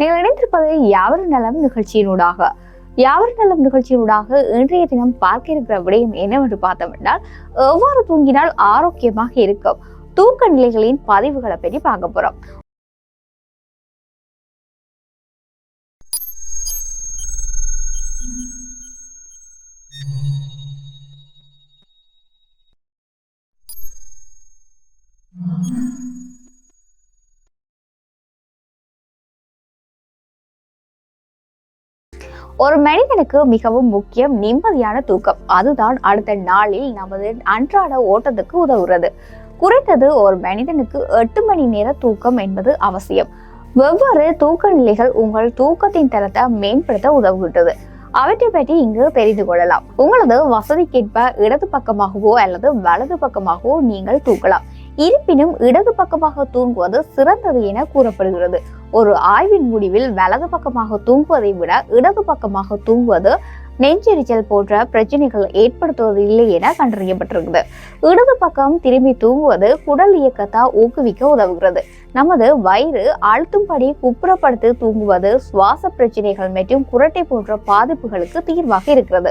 நீங்கள் இணைந்திருப்பது யாவர் நலம் நிகழ்ச்சியினூடாக. யாவர் நலம் நிகழ்ச்சியினூடாக இன்றைய தினம் பார்க்க இருக்கிற விடயம் என்னவென்று பார்த்தோம்னால் எவ்வாறு தூங்கினால் ஆரோக்கியமாக இருக்கும்? தூக்க நிலைகளின் பதிவுகளை பற்றி பார்க்க போறோம். ஒரு மனிதனுக்கு மிகவும் முக்கியம் நிம்மதியான தூக்கம். அதுதான் அடுத்த நாளில் நமது அன்றாட ஓட்டத்துக்கு உதவுகிறது. குறைந்தது ஒரு மனிதனுக்கு எட்டு மணி நேர தூக்கம் என்பது அவசியம். வெவ்வேறு தூக்க நிலைகள் உங்கள் தூக்கத்தின் தரத்தை மேம்படுத்த உதவுகின்றது. அவற்றை பற்றி இங்கு தெரிந்து கொள்ளலாம். உங்களது வசதிக்கேற்ப இடது பக்கமாகவோ அல்லது வலது பக்கமாகவோ நீங்கள் தூக்கலாம். இருப்பினும் இடது பக்கமாக தூங்குவது சிறந்தது என கூறப்படுகிறது. ஒரு ஆய்வின் முடிவில் வலது பக்கமாக தூங்குவதை விட இடது பக்கமாக தூங்குவது நெஞ்செரிச்சல் போன்ற பிரச்சனைகள் ஏற்படுத்துவது இல்லை என கண்டறியப்பட்டிருக்குது இடது பக்கம் திரும்பி தூங்குவது குடல் இயக்கத்தை ஊக்குவிக்க உதவுகிறது. நமது வயிறு அழுத்தும்படி குப்புறப்படுத்தி தூங்குவது சுவாச பிரச்சனைகள் மற்றும் குரட்டை போன்ற பாதிப்புகளுக்கு தீர்வாக இருக்கிறது.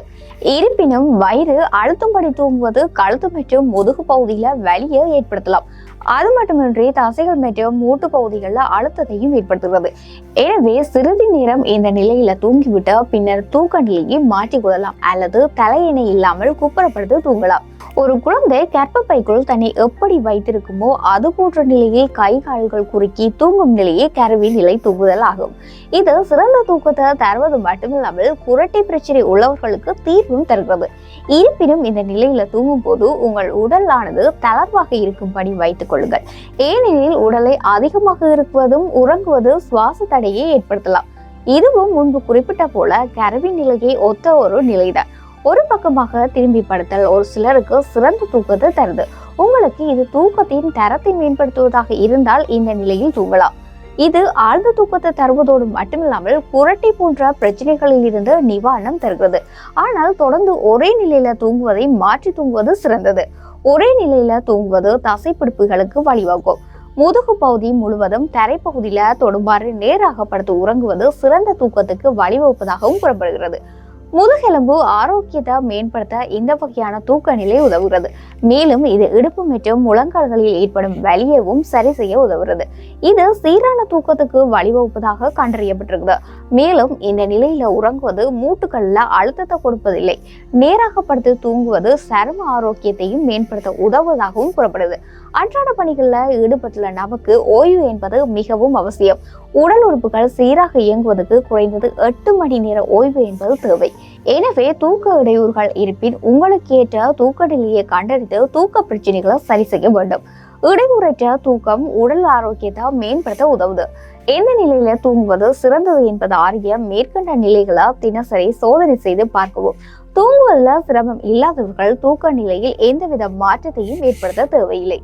இருப்பினும் வயிறு அழுத்தும்படி தூங்குவது கழுத்து மற்றும் முதுகு பகுதியில வலியை ஏற்படுத்தலாம். அது மட்டுமின்றி தசைகள் மற்றும் மூட்டு பகுதிகளில் அழுத்தத்தையும் ஏற்படுத்துகிறது. எனவே சிறிது நேரம் இந்த நிலையில தூங்கிவிட்டு பின்னர் தூக்க நிலையை மாற்றிக்கொள்ளலாம் அல்லது தலையணை இல்லாமல் குப்புறப்படுத்து தூங்கலாம். ஒரு குழந்தை கற்பப்பைக்குள் தன்னை எப்படி வைத்திருக்குமோ அது போன்ற நிலையில் கை கால்கள் குறுக்கி தூங்கும் நிலையே கருவி நிலை தூங்குதல் ஆகும். இது சிறந்த தூக்கத்தை தருவது மட்டுமில்லாமல் குரட்டை பிரச்சனை உள்ளவர்களுக்கு தீர்வும் தருகிறது. இருப்பினும் இந்த நிலையில தூங்கும் போது உங்கள் உடலானது தளர்வாக இருக்கும்படி வைத்துக் கொள்ளுங்கள். ஏனெனில் உடலை அதிகமாக இருக்குவதும் உறங்குவது சுவாச தடையை ஏற்படுத்தலாம். இதுவும் முன்பு குறிப்பிட்ட போல கருவி நிலையை ஒத்த ஒரு நிலைதான். ஒரு பக்கமாக திரும்பி படுத்தல் ஒரு சிலருக்கு சிறந்த தூக்கத்தை தருது. உங்களுக்கு இது தூக்கத்தின் தரத்தை மேம்படுத்துவதாக இருந்தால் இந்த நிலையில் தூங்கலாம். இது ஆழ்ந்த தூக்கத்தை தருவதோடு மட்டுமில்லாமல் புரட்டி போன்ற பிரச்சனைகளில் இருந்து நிவாரணம் தருகிறது. ஆனால் தொடர்ந்து ஒரே நிலையில தூங்குவதை மாற்றி தூங்குவது சிறந்தது. ஒரே நிலையில தூங்குவது தசைப்பிடிப்புகளுக்கு வழிவகுக்கும். முதுகு பகுதி முழுவதும் தரைப்பகுதியில தொடுமாறு நேராக படுத்து உறங்குவது சிறந்த தூக்கத்துக்கு வழிவகுப்பதாகவும் கூறப்படுகிறது. முதுகெலும்பு ஆரோக்கியத்தை மேம்படுத்த இந்த வகையான தூக்க நிலை உதவுகிறது. மேலும் இது இடுப்பு மற்றும் முழங்கால்களில் ஏற்படும் வலியவும் சரி செய்ய உதவுகிறது. இது சீரான தூக்கத்துக்கு வழிவகுப்பதாக கண்டறியப்பட்டிருக்குது மேலும் இந்த நிலையில உறங்குவது மூட்டுகளில் அழுத்தத்தை கொடுப்பதில்லை. நேராக படுத்து தூங்குவது சரும ஆரோக்கியத்தையும் மேம்படுத்த உதவுவதாகவும் கூறப்படுது. அன்றாட பணிகளில் ஈடுபட்டுள்ள நமக்கு ஓய்வு என்பது மிகவும் அவசியம். உடல் உறுப்புகள் சீராக இயங்குவதற்கு குறைந்தது எட்டு மணி நேர ஓய்வு என்பது தேவை. எனவே தூக்க இடையூறுகள் இருப்பின் உங்களுக்கு ஏற்ற தூக்க நிலையை கண்டறிந்து தூக்க பிரச்சனைகளை சரி செய்ய வேண்டும். இடைமுறைற்ற தூக்கம் உடல் ஆரோக்கியத்தை மேம்படுத்த உதவுது. எந்த நிலையில தூங்குவது சிறந்தது என்பது ஆகிய மேற்கண்ட நிலைகளை தினசரி சோதனை செய்து பார்க்கவும். தூங்குவதில் சிரமம் இல்லாதவர்கள் தூக்க நிலையில் எந்தவித மாற்றத்தையும் ஏற்படுத்த தேவையில்லை.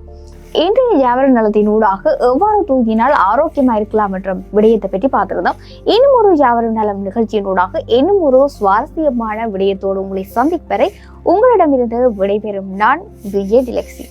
இன்றைய ஜாவர நலத்தின் ஊடாக எவ்வாறு தூங்கினால் ஆரோக்கியமா இருக்கலாம் என்ற விடயத்தை பற்றி பார்த்திருந்தோம். இன்னும் ஒரு ஜாவர நலம் நிகழ்ச்சியின் ஊடாக இன்னும் ஒரு சுவாரஸ்யமான விடயத்தோடு உங்களை சந்திப்பறை உங்களிடமிருந்து விடைபெறும் நான் விஜய் டிலக்ஸி.